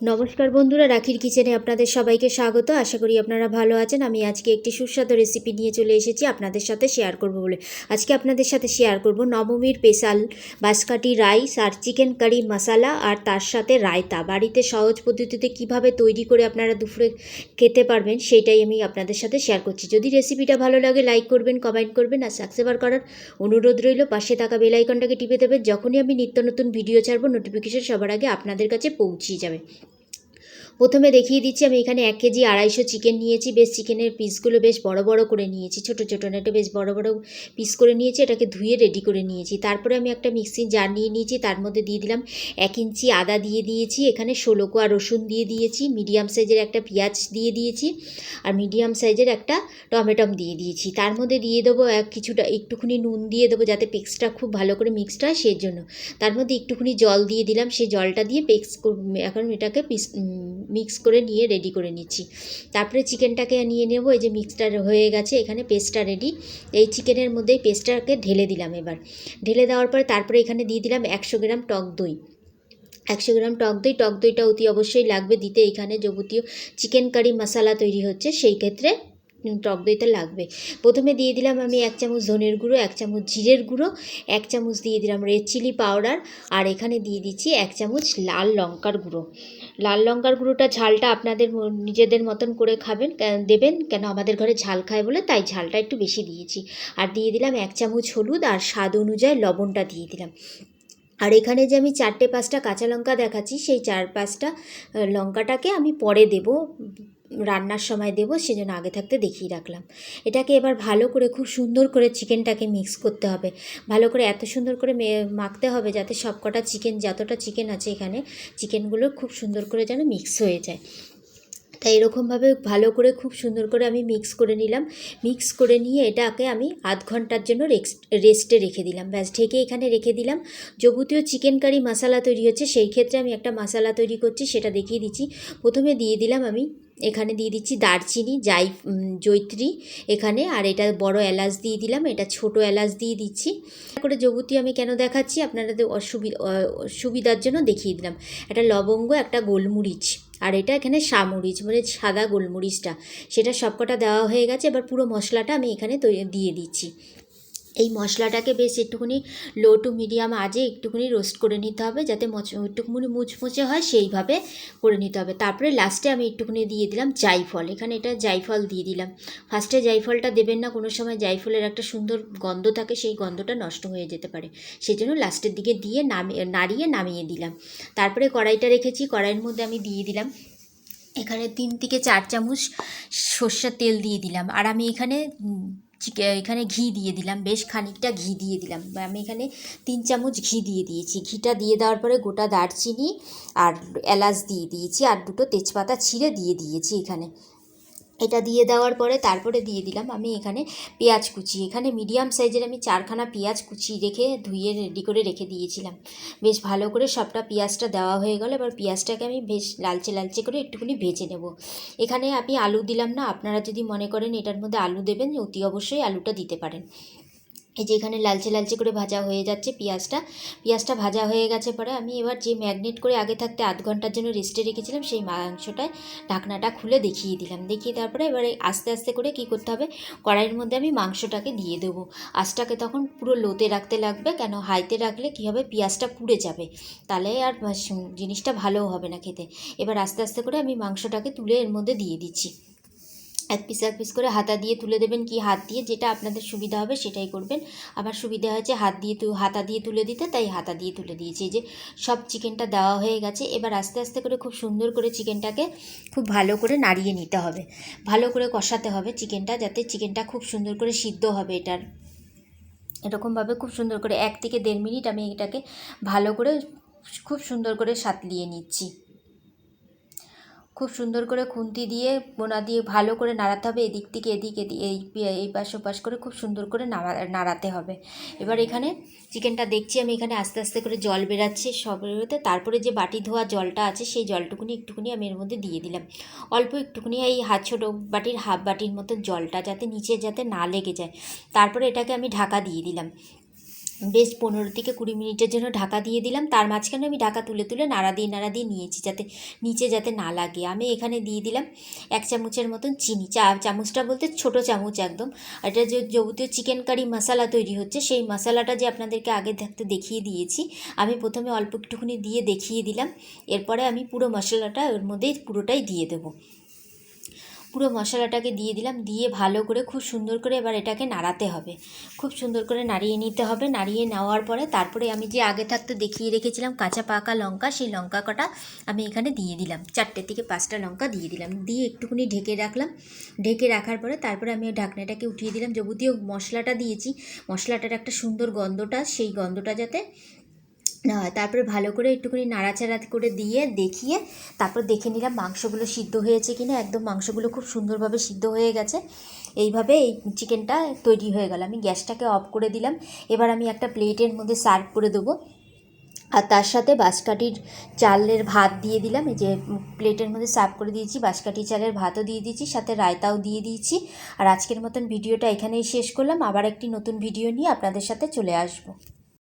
নমস্কার বন্ধুরা, রাখির কিচেনে আপনাদের সবাইকে স্বাগত। আশা করি আপনারা ভালো আছেন। আমি আজকে একটি সুস্বাদু রেসিপি নিয়ে চলে এসেছি আপনাদের সাথে শেয়ার করব বলে। আজকে আপনাদের সাথে শেয়ার করব নবমীর স্পেশাল বাঁশকাঠি রাইস আর চিকেন কারি মশালা আর তার সাথে রায়তা। বাড়িতে সহজ পদ্ধতিতে কীভাবে তৈরি করে আপনারা দুপুরে খেতে পারবেন, সেটাই আমি আপনাদের সাথে শেয়ার করছি। যদি রেসিপিটা ভালো লাগে লাইক করবেন কমেন্ট করবেন আর সাবস্ক্রাইবার করার অনুরোধ রইল, পাশে থাকা বেল আইকনটাকে টিপে দেবেন। যখনই আমি নিত্য নতুন ভিডিও ছাড়বো নোটিফিকেশন সবার আগে আপনাদের কাছে পৌঁছিয়ে যাবে। প্রথমে দেখিয়ে দিচ্ছি, আমি এখানে এক কেজি আড়াইশো চিকেন নিয়েছি। বেশ চিকেনের পিসগুলো বেশ বড় বড় করে নিয়েছি। ছোটো ছোটো না এটা বেশ বড় বড় পিস করে নিয়েছি, এটাকে ধুয়ে রেডি করে নিয়েছি। তারপরে আমি একটা মিক্সিং জার নিয়ে নিয়েছি, তার মধ্যে দিয়ে দিলাম এক ইঞ্চি আদা দিয়ে দিয়েছি, এখানে ষোলো কোয়া রসুন দিয়ে দিয়েছি মিডিয়াম সাইজের একটা পেঁয়াজ দিয়ে দিয়েছি, আর মিডিয়াম সাইজের একটা টমেটম দিয়ে দিয়েছি। তার মধ্যে দিয়ে দেবো এক কিছুটা, একটুখানি নুন দিয়ে দেবো যাতে পেক্সটা খুব ভালো করে মিক্সড হয় সেই জন্য তার মধ্যে একটুখানি জল দিয়ে দিলাম, সেই জলটা দিয়ে পেক্স এখন এটাকে পিস মিক্স করে নিয়ে রেডি করে নিচ্ছি। তারপরে চিকেনটাকে নিয়ে নেব, এই যে মিক্সটা হয়ে গেছে, এখানে পেস্টটা রেডি এই চিকেনের মধ্যেই পেস্টটাকে ঢেলে দিলাম এবার। ঢেলে দেওয়ার পরে তারপরে এখানে দিয়ে দিলাম একশো গ্রাম টক দই। একশো গ্রাম টক দই, টক দইটা অতি অবশ্যই লাগবে, দিতে এখানে যাবতীয় চিকেন কারি মশালা তৈরি হচ্ছে, সেই ক্ষেত্রে টক দইটা লাগবে। প্রথমে দিয়ে দিলাম আমি এক চামচ ধনের গুঁড়ো, এক চামচ জিরের গুঁড়ো, এক চামচ দিয়ে দিলাম রেড চিলি পাউডার আর এখানে দিয়ে দিচ্ছি এক চামচ লাল লঙ্কার গুঁড়ো। লাল লঙ্কার গুঁড়োটা ঝালটা আপনাদের নিজেদের মতন করে খাবেন দেবেন, কেন আমাদের ঘরে ঝাল খায় বলে তাই ঝালটা একটু বেশি দিয়েছি। আর দিয়ে দিলাম এক চামচ হলুদ, আর স্বাদ অনুযায়ী লবণটা দিয়ে দিলাম। আর এখানে যে আমি চারটে পাঁচটা কাঁচা লঙ্কা দেখাচ্ছি, সেই চার পাঁচটা লঙ্কাটাকে আমি পরে দেব। রান্নার সময় দেবো, সেজন্য আগে থাকতে দেখিয়ে রাখলাম। এটাকে এবার ভালো করে, খুব সুন্দর করে চিকেনটাকে মিক্স করতে হবে। ভালো করে এত সুন্দর করে মাখতে হবে যাতে সবকটা চিকেন, যতটা চিকেন আছে এখানে, চিকেনগুলো খুব সুন্দর করে যেন মিক্স হয়ে যায়। তাই এরকমভাবে ভালো করে, খুব সুন্দর করে আমি মিক্স করে নিলাম। মিক্স করে নিয়ে এটাকে আমি আধ ঘণ্টার জন্য রেস্টে রেখে দিলাম। ব্যাস, ঢেকে এখানে রেখে দিলাম। যাবতীয় চিকেন কারি মশালা তৈরি হচ্ছে, সেই ক্ষেত্রে আমি একটা মশালা তৈরি করছি, সেটা দেখিয়ে দিচ্ছি। প্রথমে দিয়ে দিলাম আমি এখানে দিয়ে দিচ্ছি দারচিনি জাই জৈত্রী এখানে, আর এটা বড় এলাচ দিয়ে দিলাম, এটা ছোট এলাচ দিয়ে দিচ্ছি। করে যাবতীয় আমি কেন দেখাচ্ছি, আপনাদের অসুবিধা সুবিধার জন্য দেখিয়ে দিলাম। একটা লবঙ্গ, একটা গোলমরিচ, আর এটা এখানে সামরিচ মানে সাদা গোলমরিচটা, সেটা সবকটা দেওয়া হয়ে গেছে, এবার পুরো মশলাটা আমি এখানে দিয়ে দিচ্ছি। এই মশলাটাকে বেশ একটুখানি লো টু মিডিয়াম আজে একটুখানি রোস্ট করে নিতে হবে যাতে একটুখানি মুচমুচে হয়, সেইভাবে করে নিতে হবে। তারপরে লাস্টে আমি একটুখানি দিয়ে দিলাম জাইফল। এখানে এটা জাইফল দিয়ে দিলাম। ফার্স্টে জাইফলটা দেবেন না, কোনো সময় জাইফলের একটা সুন্দর গন্ধ থাকে, সেই গন্ধটা নষ্ট হয়ে যেতে পারে। সেই জন্য লাস্টের দিকে দিয়ে নামিয়ে নাড়িয়ে নামিয়ে দিলাম। তারপরে কড়াইটা রেখেছি, কড়াইয়ের মধ্যে আমি দিয়ে দিলাম এখানে তিন থেকে চার চামচ সর্ষের তেল দিয়ে দিলাম। আর আমি এখানে চিকে- এখানে ঘি দিয়ে দিলাম, বেশ খানিকটা ঘি দিয়ে দিলাম। আমি এখানে তিন চামচ ঘি দিয়ে দিয়েছি। ঘিটা দিয়ে দেওয়ার পরে গোটা দারচিনি আর এলাচ দিয়ে দিয়েছি আর দুটো তেজপাতা ছিঁড়ে দিয়ে দিয়েছি এখানে। এটা দিয়ে দেওয়ার পরে তারপরে দিয়ে দিলাম আমি এখানে পেঁয়াজ কুচি। এখানে মিডিয়াম সাইজের আমি চারখানা পেঁয়াজ কুচি রেখে ধুয়ে রেডি করে রেখে দিয়েছিলাম। বেশ ভালো করে সবটা পেঁয়াজটা দেওয়া হয়ে গেল, এবার পেঁয়াজটাকে আমি বেশ লালচে লালচে করে একটুখানি ভেজে নেব। এখানে আমি আলু দিলাম না, আপনারা যদি মনে করেন এটার মধ্যে আলু দেবেন, অতি অবশ্যই আলুটা দিতে পারেন। এই যে এখানে লালচে লালচে করে ভাজা হয়ে যাচ্ছে পেঁয়াজটা পেঁয়াজটা ভাজা হয়ে গেছে পরে আমি এবার যে ম্যাগনেট করে আগে থাকতে আধ ঘণ্টার জন্য রেস্টে রেখেছিলাম, সেই মাংসটায় ঢাকনাটা খুলে দেখিয়ে দিলাম। দেখিয়ে তারপরে এবারে আস্তে আস্তে করে কি করতে হবে? কড়াইয়ের মধ্যে আমি মাংসটাকে দিয়ে দেবো। আঁচটাকে তখন পুরো লোতে রাখতে লাগবে, কেন হাইতে রাখলে কী হবে? পেঁয়াজটা পুড়ে যাবে। তাহলে আর জিনিসটা ভালোও হবে না খেতে। এবার আস্তে আস্তে করে আমি মাংসটাকে তুলে এর মধ্যে দিয়ে দিচ্ছি। এক পিস এক পিস করে হাতা দিয়ে তুলে দেবেন কি হাত দিয়ে? যেটা আপনাদের সুবিধা হবে সেটাই করবেন। আমার সুবিধা হয়েছে হাত দিয়ে হাতা দিয়ে তুলে দিতে, তাই হাতা দিয়ে তুলে দিয়েছি। যে সব চিকেনটা দেওয়া হয়ে গেছে। এবার আস্তে আস্তে করে খুব সুন্দর করে চিকেনটাকে খুব ভালো করে নাড়িয়ে নিতে হবে। ভালো করে কষাতে হবে চিকেনটা, যাতে চিকেনটা খুব সুন্দর করে সিদ্ধ হবে এটার। এরকমভাবে খুব সুন্দর করে এক থেকে দেড় মিনিট আমি এটাকে ভালো করে খুব সুন্দর করে সাতলিয়ে নিচ্ছি। খুব সুন্দর করে খুন্তি দিয়ে বোনা দিয়ে ভালো করে নাড়াতে হবে। এদিক থেকে এদিক এদিক, এই পাশ ওপাশ করে খুব সুন্দর করে নাড়া, নাড়াতে হবে। এবার এখানে চিকেনটা দেখছি, আমি এখানে আস্তে আস্তে করে জল বেরাচ্ছে সব বেরোতে তারপরে যে বাটি ধোয়া জলটা আছে, সেই জলটুকুনি একটুকুনি আমি এর মধ্যে দিয়ে দিলাম। অল্প একটুকুনি এই হাত ছোটো বাটির, হাফ বাটির মতো জলটা যাতে নিচে যাতে না লেগে যায়। তারপরে এটাকে আমি ঢাকা দিয়ে দিলাম। বেশ পনেরো থেকে কুড়ি মিনিটের জন্য ঢাকা দিয়ে দিলাম। তার মাঝখানে আমি ঢাকা তুলে তুলে নাড়া দিয়ে নাড়া দিয়ে নিয়েছি যাতে নিচে যাতে না লাগে। আমি এখানে দিয়ে দিলাম এক চামচের মতন চিনি। চা চামচটা বলতে ছোট চামচ একদম। আর এটা যে যাবতীয় চিকেন কারি মশলা তৈরি হচ্ছে, সেই মশলাটা যে আপনাদেরকে আগে থাকতে দেখিয়ে দিয়েছি, আমি প্রথমে অল্প একটুখানি দিয়ে দেখিয়ে দিলাম। এরপরে আমি পুরো মশলাটা ওর মধ্যেই পুরোটাই দিয়ে দেবো। পুরো মশলাটাকে দিয়ে দিলাম। দিয়ে ভালো করে খুব সুন্দর করে এবার এটাকে নাড়াতে হবে। খুব সুন্দর করে নাড়িয়ে নিতে হবে। নাড়িয়ে নেওয়ার পরে তারপরে আমি যে আগে থাকতে দেখিয়ে রেখেছিলাম কাঁচা পাকা লঙ্কা, সেই লঙ্কা কটা আমি এখানে দিয়ে দিলাম। চারটে থেকে পাঁচটা লঙ্কা দিয়ে দিলাম। দিয়ে একটুখানি ঢেকে রাখলাম। ঢেকে রাখার পরে তারপরে আমি ঢাকনাটাকে উঠিয়ে দিলাম। যাবতীয় মশলাটা দিয়েছি। মশলাটার একটা সুন্দর গন্ধটা, সেই গন্ধটা যাতে তারপরে ভালো করে একটুখানি নাড়াচাড়া করে দিয়ে দেখিয়ে তারপর দেখে নিলাম মাংসগুলো সিদ্ধ হয়েছে কি না একদম মাংসগুলো খুব সুন্দরভাবে সিদ্ধ হয়ে গেছে। এইভাবে এই চিকেনটা তৈরি হয়ে গেল। আমি গ্যাসটাকে অফ করে দিলাম। এবার আমি একটা প্লেটের মধ্যে সার্ভ করে দেবো। আর তার সাথে বাঁশকাঠির চালের ভাত দিয়ে দিলাম। এই যে প্লেটের মধ্যে সার্ভ করে দিয়েছি বাঁশকাঠি চালের ভাতও দিয়ে দিয়েছি, সাথে রায়তাও দিয়ে দিয়েছি। আর আজকের মতন ভিডিওটা এখানেই শেষ করলাম। আবার একটি নতুন ভিডিও নিয়ে আপনাদের সাথে চলে আসব।